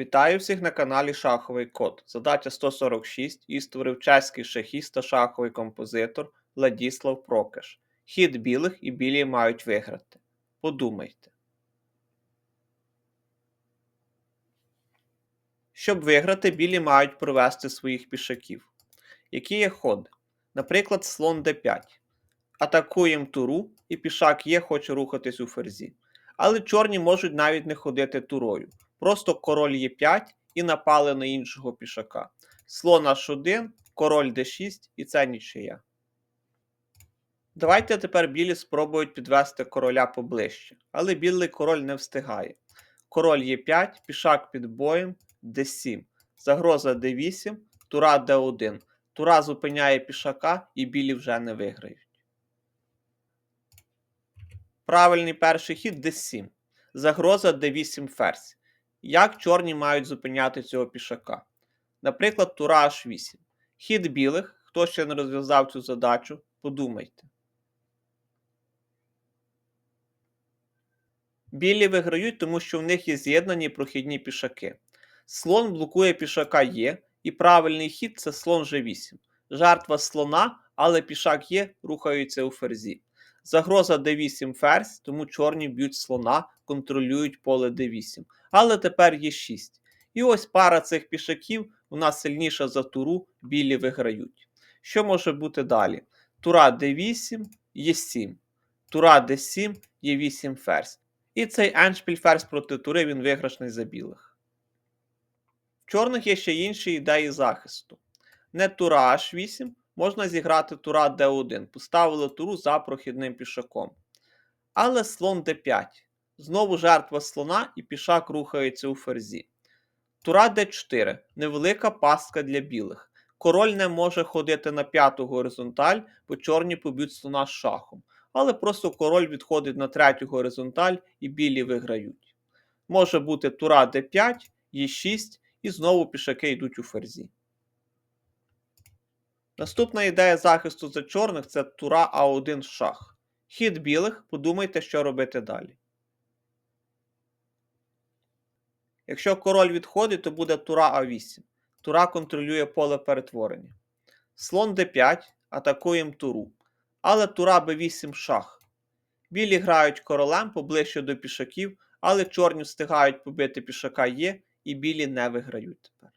Вітаю всіх на каналі Шаховий Код. Задача 146 і створив чеський шахіст та шаховий композитор Владіслав Прокеш. Хід білих і білі мають виграти. Подумайте. Щоб виграти, білі мають провести своїх пішаків. Які є ходи? Наприклад, слон d5. Атакуємо туру, і пішак Є хоче рухатись у ферзі. Але чорні можуть навіть не ходити турою. Просто король Е5 і напали на іншого пішака. Слон H1, король d6 і це нічия. Давайте тепер білі спробують підвести короля поближче, але білий король не встигає. Король Е5, пішак під боєм, d7, загроза d8, тура d1. Тура зупиняє пішака і білі вже не виграють. Правильний перший хід d7. Загроза d8 ферзь. Як чорні мають зупиняти цього пішака? Наприклад, тура h8. Хід білих, хто ще не розв'язав цю задачу, подумайте. Білі виграють, тому що в них є з'єднані прохідні пішаки. Слон блокує пішака Є, і правильний хід це слон G8. Жертва слона, але пішак Є рухається у ферзі. Загроза d8 ферзь, тому чорні б'ють слона, контролюють поле d8. Але тепер є 6. І ось пара цих пішаків у нас сильніша за туру, білі виграють. Що може бути далі? Тура d8 є 7. Тура d7 є 8 ферзь. І цей еншпіль ферзь проти тури він виграшний за білих. В чорних є ще інші ідеї захисту. Не тура h8, можна зіграти тура d1. Поставили туру за прохідним пішаком. Але слон d5. Знову жертва слона і пішак рухається у ферзі. Тура d4. Невелика пастка для білих. Король не може ходити на п'яту горизонталь, бо чорні поб'ють слона з шахом. Але просто король відходить на третю горизонталь і білі виграють. Може бути тура d5, e6 і знову пішаки йдуть у ферзі. Наступна ідея захисту за чорних це тура А1 шах. Хід білих, подумайте, що робити далі. Якщо король відходить, то буде тура А8. Тура контролює поле перетворення. Слон d5, атакуємо туру. Але тура b8 шах. Білі грають королем поближче до пішаків, але чорні встигають побити пішака Є, і білі не виграють тепер.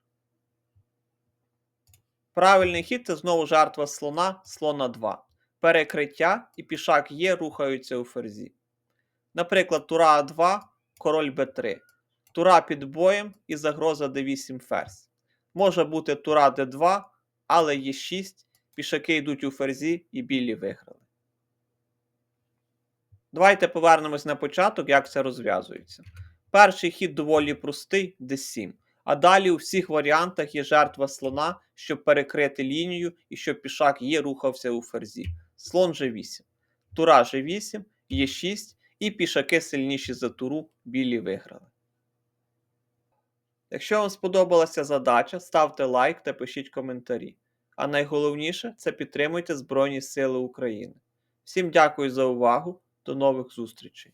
Правильний хід це знову жертва слона, слона 2. Перекриття і пішак Є рухаються у ферзі. Наприклад, тура А2, король Б3. Тура під боєм і загроза d8 ферзь. Може бути тура d2, але є 6, пішаки йдуть у ферзі і білі виграли. Давайте повернемось на початок, як це розв'язується. Перший хід доволі простий d7. А далі у всіх варіантах є жертва слона, щоб перекрити лінію і щоб пішак є рухався у ферзі. Слон G8. Тура G8, є 6, і пішаки сильніші за туру, білі виграли. Якщо вам сподобалася задача, ставте лайк та пишіть коментарі. А найголовніше це підтримуйте Збройні Сили України. Всім дякую за увагу, до нових зустрічей!